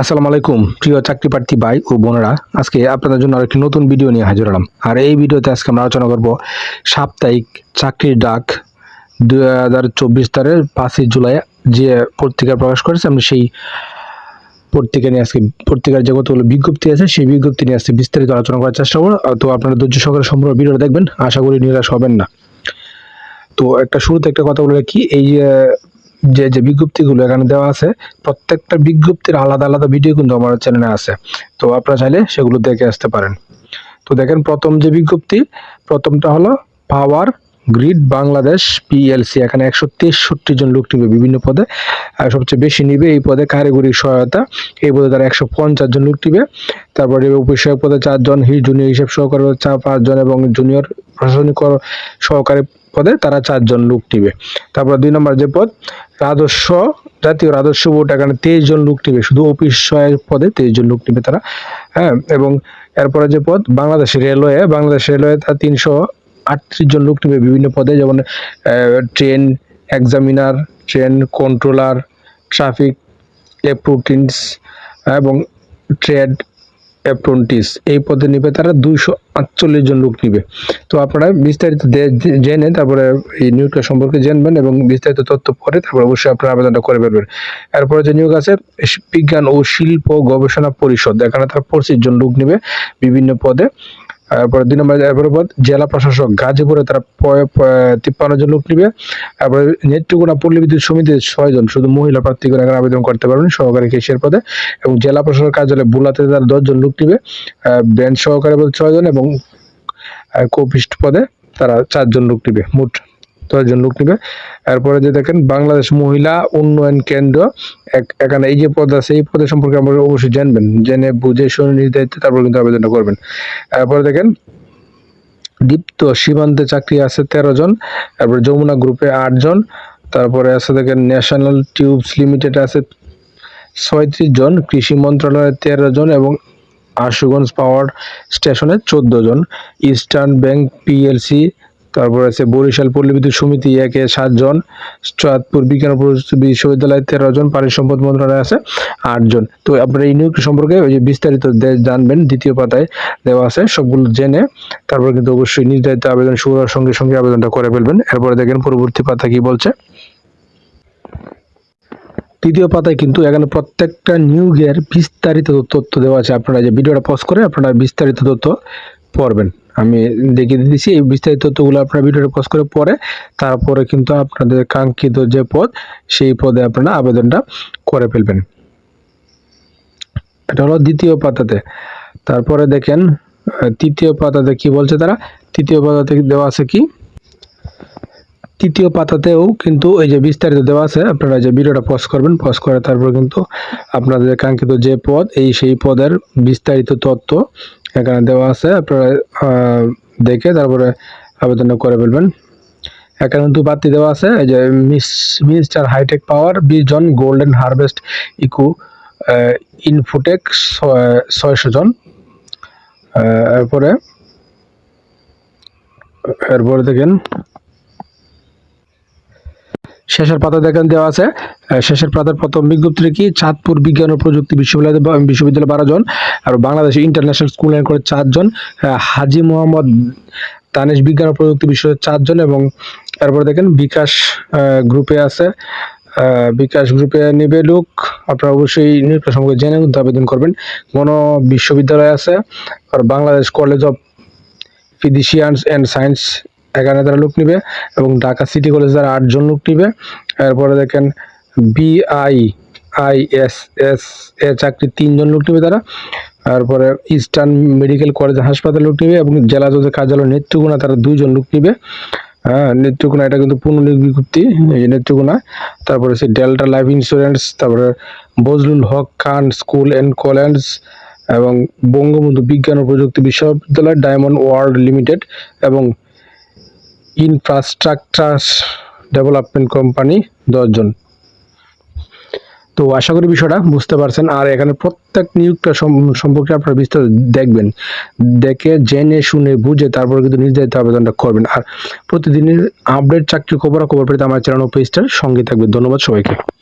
আসসালামু আলাইকুম, প্রিয় চাকরি প্রার্থী ভাই ও বোনেরা। আজকে আপনাদের জন্য আরেকটি নতুন ভিডিও নিয়ে হাজির হলাম। আর এই ভিডিওতে আজকে আমরা আলোচনা করব সাপ্তাহিক চাকরির ডাক দুই হাজার চব্বিশ তারিখের পাঁচই জুলাই যে পত্রিকা প্রকাশ করেছে আমি সেই পত্রিকা নিয়ে আজকে পত্রিকার যে কতগুলো বিজ্ঞপ্তি আছে, সেই বিজ্ঞপ্তি নিয়ে আজকে বিস্তারিত আলোচনা করার চেষ্টা করব। তো আপনারা ধৈর্য সহকারে সম্পূর্ণ ভিডিওটা দেখবেন, আশা করি নিরাশ হবেন না। তো একটা শুরুতে একটা কথা বলে কি এই যে যে বিজ্ঞপ্তিগুলো এখানে দেওয়া আছে, প্রত্যেকটা বিজ্ঞপ্তির আলাদা আলাদা ভিডিও কিন্তু আমার চ্যানেলে আছে। তো আপনারা চাইলে সেগুলো দেখে আসতে পারেন। তো দেখেন প্রথম যে বিজ্ঞপ্তি, প্রথমটা হলো পাওয়ার গ্রিড বাংলাদেশ পিএলসি এখানে একশো তেষট্টি জন লোক নিবে বিভিন্ন পদে। আর সবচেয়ে বেশি নিবে এই পদে কারিগরি সহায়তা। এই পদে তারা একশো পঞ্চাশ জন লোক নিবে। তারপরে উপসহায়ক পদে চারজন হি জুনিয়র হিসেব সহকারী চার, পাঁচজন এবং জুনিয়র প্রশাসনিক কর- সহকারী পদে তারা চারজন লোক নিবে। তারপর দুই নম্বর যে পদ, রাজস্ব, জাতীয় রাজস্ব বোর্ড, এখানে তেইশ জন লোক নিবে। শুধু অফিস পদে তেইশ জন লোক নিবে তারা। হ্যাঁ এবং এরপরে যে পদ বাংলাদেশ রেলওয়ে বাংলাদেশ রেলওয়ে তারা তিনশো আটত্রিশ জন লোক নিবে বিভিন্ন পদে। যেমন train examiner train controller traffic apprentice এবং ট্রেড অ্যাপ্রন্টিস এই পদে নিবে তারা দুইশো আটচল্লিশ জন লোক নিবে। তো আপনারা বিস্তারিত জেনে তারপরে এই নিয়োগটা সম্পর্কে জানবেন এবং বিস্তারিত তথ্য পরে তারপরে অবশ্যই আপনারা আবেদনটা করে ফেলবেন। এরপরে যে নিয়োগ আছে বিজ্ঞান ও শিল্প গবেষণা পরিষদ, এখানে তারা পঁচিশ জন লোক নিবে বিভিন্ন পদে। তারপরে দুই নম্বর পদ জেলা প্রশাসক গাজীপুরে তারা তিপ্পান্ন জন লোক নিবে। তারপরে নেত্রকোনা পল্লী বিদ্যুৎ সমিতির ছয় জন শুধু মহিলা প্রার্থীগুলো এখানে আবেদন করতে পারবেন সহকারী কেশিয়ার পদে এবং জেলা প্রশাসক কার্যালয়ে বুলাতে তারা দশজন লোক নিবে। ব্যাংক সহকারী পদে ছয়জন এবং কোপিস্ট পদে তারা চারজন লোক নিবে। মোট দশজন লোক নিবে। এরপরে যে দেখেন, বাংলাদেশ মহিলা উন্নয়ন কেন্দ্র এখানে এই যে পদ আছে, এই পদের সম্পর্কে আমরা অবশ্যই জানবেন, জেনে বুঝে শুনে দায়িত্বে তারপর কিন্তু আবেদনটা করবেন। এরপরে দেখেন, দীপ্ত সীমান্তে চাকরি আছে তেরো জন, তারপরে যমুনা গ্রুপে আট জন, তারপরে আছে দেখেন ন্যাশনাল টিউবস লিমিটেড আছে ছয়ত্রিশ জন, কৃষি মন্ত্রণালয়ে তেরো জন এবং আশুগঞ্জ পাওয়ার স্টেশনে চোদ্দ জন। ইস্টার্ন ব্যাংক পিএলসি তারপর আছে বরিশাল পল্লী বিদ্যুৎ সমিতি একে সাতজন, চাঁদপুর বিজ্ঞান বিশ্ববিদ্যালয়ে তেরো জন, পানি সম্পদ মন্ত্রণালয়ে আছে আটজন তো আপনারা এই নিয়োগ সম্পর্কে ওই যে বিস্তারিত জানবেন, দ্বিতীয় পাতায় দেওয়া আছে, সবগুলো জেনে তারপর কিন্তু অবশ্যই নির্ধারিত আবেদন শুরু হওয়ার সঙ্গে সঙ্গে আবেদনটা করে ফেলবেন। এরপরে দেখেন পরবর্তী পাতা কি বলছে। তৃতীয় পাতায় কিন্তু এখানে প্রত্যেকটা নিয়োগের বিস্তারিত তথ্য দেওয়া আছে। আপনারা যে ভিডিওটা পজ করে আপনারা বিস্তারিত তথ্য পড়বেন। আমি দেখিয়ে দিচ্ছি এই বিস্তারিত তথ্যগুলো আপনারা ভিডিওটা পজ করে পরে তারপরে কিন্তু আপনাদের কাঙ্ক্ষিত যে পদ, সেই পদে আপনারা আবেদনটা করে ফেলবেন। এটা হলো দ্বিতীয় পাতাতে। তারপরে দেখেন তৃতীয় পাতাতে কি বলছে তারা? তৃতীয় পাতাতে দেওয়া আছে কি? তৃতীয় পাতাতেও কিন্তু এই যে বিস্তারিত দেওয়া আছে, আপনারা যে ভিডিওটা পজ করবেন পজ করে তারপর কিন্তু আপনাদের কাঙ্ক্ষিত যে পদ, এই সেই পদের বিস্তারিত তথ্য এখানে দেওয়া আছে, আপনারা দেখে তারপরে আবেদন করে ফেলবেন। এখানে দু বাতি দেওয়া আছে, এই যে মিস মিস্টার হাইটেক পাওয়ার বিশ জন গোল্ডেন হারভেস্ট ইকো ইনফোটেক ছয়শো জন। এরপরে এরপরে দেখেন শেষের পাতা দেখেন, দেওয়া আছে। শেষের পাতার প্রথম বিজ্ঞপ্তিতে কি? চাঁদপুর বিজ্ঞান ও প্রযুক্তি বিশ্ববিদ্যালয় বিশ্ববিদ্যালয় বারো জন আর বাংলাদেশ ইন্টারন্যাশনাল স্কুল অ্যান্ড করে চারজন হাজি মোহাম্মদ দানেশ বিজ্ঞান ও প্রযুক্তি বিশ্ববিদ্যালয় চারজন এবং তারপরে দেখেন, বিকাশ গ্রুপে আছে। বিকাশ গ্রুপে নেবে লোক। আপনারা অবশ্যই নিয়োগ সম্পর্কে জেনে কিন্তু আবেদন করবেন। গণ বিশ্ববিদ্যালয় আছে? আর Bangladesh college of physicians and science এখানে তারা লোক নিবে এবং ঢাকা সিটি কলেজ তারা আটজন লোক নিবে। এরপরে দেখেন বিআই আই এস এস এ চাকরি তিনজন লোক নিবে তারা। তারপরে ইস্টার্ন মেডিকেল কলেজ হাসপাতাল লোক নিবে এবং জেলা জজের কার্যালয় নেত্রকোনা তারা দুইজন লোক নিবে। হ্যাঁ নেত্রকোনা এটা কিন্তু পুনর্নিয়োগ বিজ্ঞপ্তি, এই নেত্রকোনা। তারপরে হচ্ছে ডেল্টা লাইফ ইন্স্যুরেন্স তারপরে Bazlul Haque Khan school and college এবং বঙ্গবন্ধু বিজ্ঞান ও প্রযুক্তি বিশ্ববিদ্যালয় ডায়মন্ড ওয়ার্ল্ড লিমিটেড এবং ইনফ্রাস্ট্রাকচার ডেভেলপমেন্ট কোম্পানি দশজন। তো আশা করি বিষয়টা বুঝতে পারছেন। আর এখানে প্রত্যেক নিয়োগটা সম- সম্পর্কে আপনারা বিস্তারিত দেখবেন। দেখে, জেনে, শুনে, বুঝে তারপরে কিন্তু নির্ধারিত আবেদনটা করবেন। আর প্রতিদিনের আপডেট চাকরি খবর খবর পেতে আমার চ্যানেল পেজটার সঙ্গে থাকবে ধন্যবাদ সবাইকে।